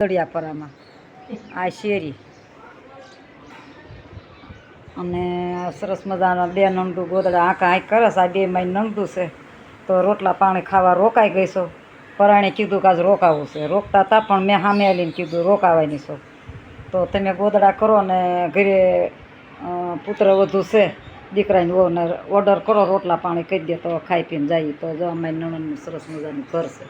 દળિયાપરામાં આ શેરી. અને સરસ મજાના બે નંદુ ગોદડા. આંકા આંક કરે છે? આ બે માઈ નંડું છે. તો રોટલા પાણી ખાવા રોકાઈ ગઈ છો? પરાણે કીધું કે આજ રોકાવું છે. રોકતા હતા પણ મેં સામે આવીને કીધું, રોકાવાની છો. તો તમે ગોદડા કરો ને ઘરે પુત્ર વધુ છે, દીકરાની ઓને ઓર્ડર કરો, રોટલા પાણી કહી દે તો ખાઈ પીને જઈએ તો જો અમારી નણંદનું સરસ મજાનું ઘર છે.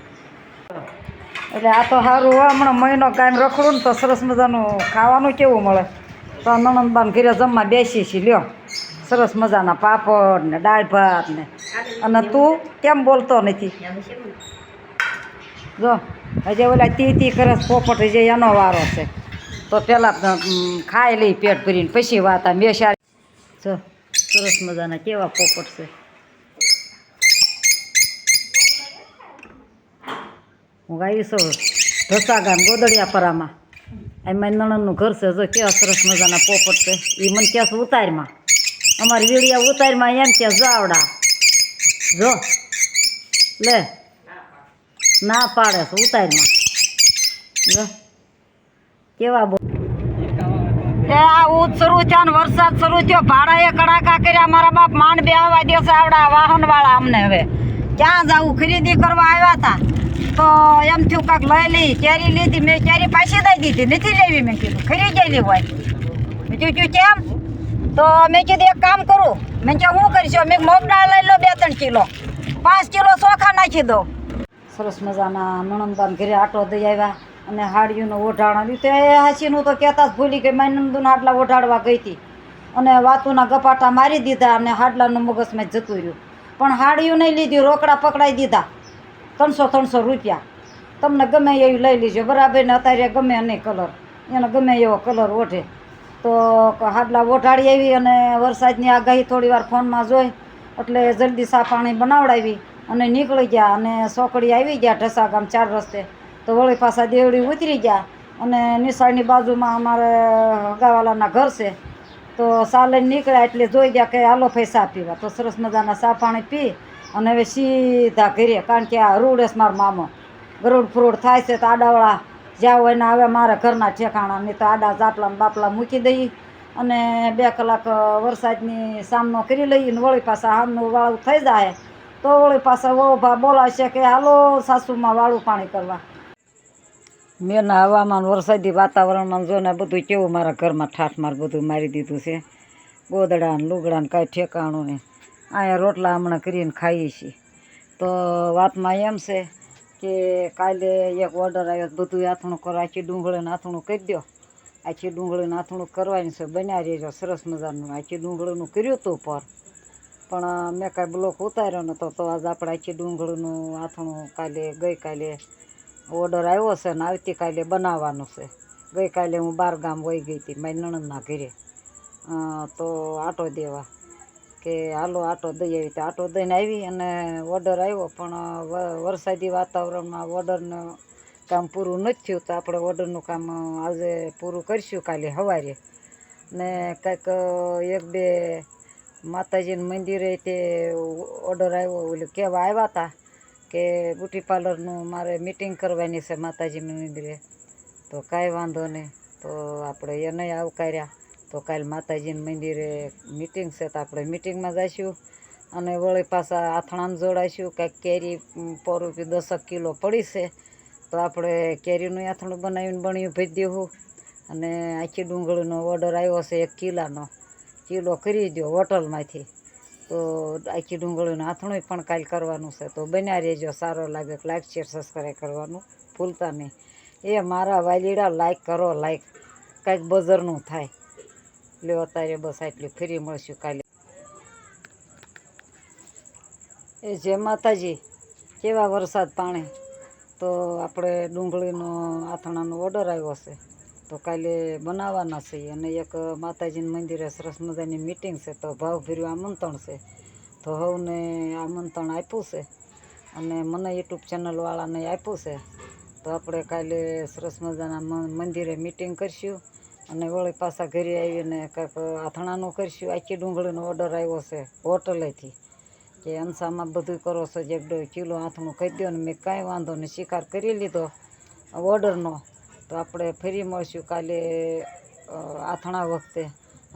એટલે આ તો સારું હોય હમણાં મહિનો કાયમ રખડું ને તો સરસ મજાનું ખાવાનું કેવું મળે. તો નણંદબાન ઘરે જમવા બેસી છીએ લ્યો. સરસ મજાના પાપડ ને દાળ ભાત ને. અને તું કેમ બોલતો નથી? જો, હજી ઓલા તી તી કરે પોપટ હજી એનો વારો છે. તો પહેલાં ખાઈ લઈ પેટ ભરીને, પછી વાત મેં જો, સરસ મજાના કેવા પોપટ છે. હું ગાઈ છું. ઢસા ગામ ગોદડિયાપરામાં. એમાં નણંદનું ઘર છે, જો કેવા સરસ મજાના પોપટ છે. એ મને ક્યાં છે ઉતારમાં. અમારી વીડિયા ઉતારમાં એમ કે જાવડા જો, લે. ના પાડે છે, ઉતારમાં. જો. કેવા બો આ ઉદ શરૂ થયો ને વરસાદ શરૂ થયો. ભાડાએ કડાકા કર્યા. મારા બાપ માંડ બે આવવા દેશે આવડા વાહન વાળા અમને હવે. ક્યાં જાવું? ખરીદી કરવા આવ્યા હતા. તો એમ થયું કાંક લઈ લઈ, કેરી લીધી, મેં કેરી પાછી દઈ દીધી, નથી લેવી, મેં કીધું, ખરી ગયેલી હોય. મેં કીધું કેમ? તો મેં કીધું, એક કામ કરું. મેં કે હું કરીશું? મેં મગ લઈ લો બે ત્રણ કિલો. પાંચ કિલો ચોખા નાખી દો. સરસ મજાના નણંદબાન ઘરે આટો દઈ આવ્યા અને હાડીઓનો ઓઢાણ આવ્યું એ હાસીનું તો કહેતા જ ભૂલી ગઈ, મારી નંદુના હાડલા ઓઢાડવા ગઈ હતી. અને વાતુના ગપાટા મારી દીધા અને હાડલાનું મગજમાં જતું રહ્યું. પણ હાડીઓ નહીં લીધી, રોકડા પકડાઈ દીધા. ત્રણસો ત્રણસો રૂપિયા. તમને ગમે એવી લઈ લીજો. બરાબર ને અત્યારે ગમે નહીં કલર. એને ગમે એવો કલર ઓઢે. તો હાડલા ઓઢાડી આવી અને વરસાદની આગાહી થોડી વાર ફોનમાં જોઈ. એટલે જલ્દી સા પાણી બનાવડાવી અને નીકળી ગયા અને સોકડી આવી ગયા ઢસા ગામ ચાર રસ્તે. તો વળી પાછા દેવડી ઉતરી ગયા અને નિશાળની બાજુમાં અમારે હગાવાલાના ઘર છે. તો સાલે નીકળ્યા એટલે જોઈ ગયા કે આલો ચા પીવા તો સરસ મજાના સા પાણી પી અને હવે સીધા ઘરે, કારણ કે આ રૂડેસ મારો મામો. ગરુડ ફ્રૂડ થાય છે તો આડાવાળા જ્યાં હોય હવે મારા ઘરના ઠેકાણા, નહીં તો આડા જાપલા બાપલા મૂકી દઈએ અને બે કલાક વરસાદની સામનો કરી લઈએ ને વળી પાછા આમનું વાળું થઈ જાય. તો વળી પાછા ભા બોલાશે કે, હાલો, સાસુમાં વાળું પાણી કરવા. મેના હવામાન, વરસાદી વાતાવરણમાં જો ને બધું કેવું મારા ઘરમાં ઠાઠ માર બધું મારી દીધું છે. ગોદડા ને લુગડા ને કાંઈ ઠેકાણું નહીં. અહીંયા રોટલા હમણાં કરીને ખાઈએ છીએ. તો વાતમાં એમ છે કે કાલે એક ઓર્ડર આવ્યો બધું આથણું કરો, આખી ડુંગળીને આથણું કરી દો આખી ડુંગળીને આથણું કરવાની છે, બન્યા રહેજો, સરસ મજાનું. આખી ડુંગળીનું કર્યું હતું પર. પણ મેં કાંઈ બ્લોક ઉતાર્યો નહોતો તો આજ આપણે આખી ડુંગળીનું આથણું કાલે, ગઈકાલે ઓર્ડર આવ્યો છે ને આવતીકાલે બનાવવાનું છે. ગઈકાલે હું બાર ગામ વહી ગઈ હતી, મારી નણંદના ઘરે. તો આટો દેવા. કે હાલો આટો દઈ આવી. તો આટો દઈને આવી અને ઓર્ડર આવ્યો. પણ વરસાદી વાતાવરણમાં ઓર્ડરનું કામ પૂરું નથી થયું. તો આપણે ઓર્ડરનું કામ આજે પૂરું કરીશું કાલે સવારે ને કંઈક એક બે માતાજીના મંદિરે તે ઓર્ડર આવ્યો. ઓલું કહેવા આવ્યા હતા કે બ્યુટી પાર્લરનું મારે મિટિંગ કરવાની છે માતાજીનું મંદિરે. તો કાંઈ વાંધો નહીં. તો આપણે એને આવકાર્યા. તો કાલે માતાજીના મંદિરે મિટિંગ છે તો આપણે મિટિંગમાં જઈશું અને વળી પાછા આથણામાં જોડાઈશું કાંઈક કેરી રૂપિયા દસક કિલો પડી છે. તો આપણે કેરીનું આથણું બનાવીને બણ્યું ભરી દેવું. અને આખી ડુંગળીનો ઓર્ડર આવ્યો છે એક કિલાનો. કિલો કરી દો હોટલમાંથી. તો આખી ડુંગળીનું આથણું પણ કાલ કરવાનું છે. તો બન્યા રહેજો, સારો લાગે લાઈક શેર સબસ્ક્રાઈબ કરવાનું ભૂલતા નહીં. એ મારા વાલીડા લાઈક કરો લાઈક કાંઈક બજારનું થાય. લ્યો અત્યારે બસ આટલી, ફરી મળશું કાલે. એ જય માતાજી, કેવા વરસાદ પાણી? તો આપણે ડુંગળીનો આથણાનો ઓર્ડર આવ્યો છે. તો કાલે બનાવવાના છે અને એક માતાજીના મંદિરે સરસ મજાની મિટિંગ છે, તો ભાવભર્યું આમંત્રણ છે. તો હવને આમંત્રણ આપ્યું છે અને મને યુટ્યુબ ચેનલવાળાને આપ્યું છે. તો આપણે કાલે સરસ મજાના મંદિરે મિટિંગ કરશું. અને વળી પાછા ઘરે આવીને કાંઈક આથણાનું કરશું. આખી ડુંગળીનો ઓર્ડર આવ્યો છે હોટલેથી કે અંસામાં બધું કરો છો, જે કિલો આથણું કહી દો ને મેં કાંઈ વાંધો નહીં, શિકાર કરી લીધો ઓર્ડરનો તો આપણે ફરી મળશું કાલે આથણા વખતે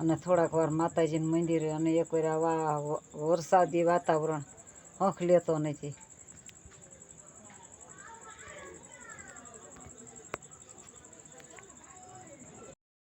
અને થોડાક વાર માતાજીનું મંદિરે અને એક વાર આવા વરસાદી વાતાવરણ હંખ લેતો નથી.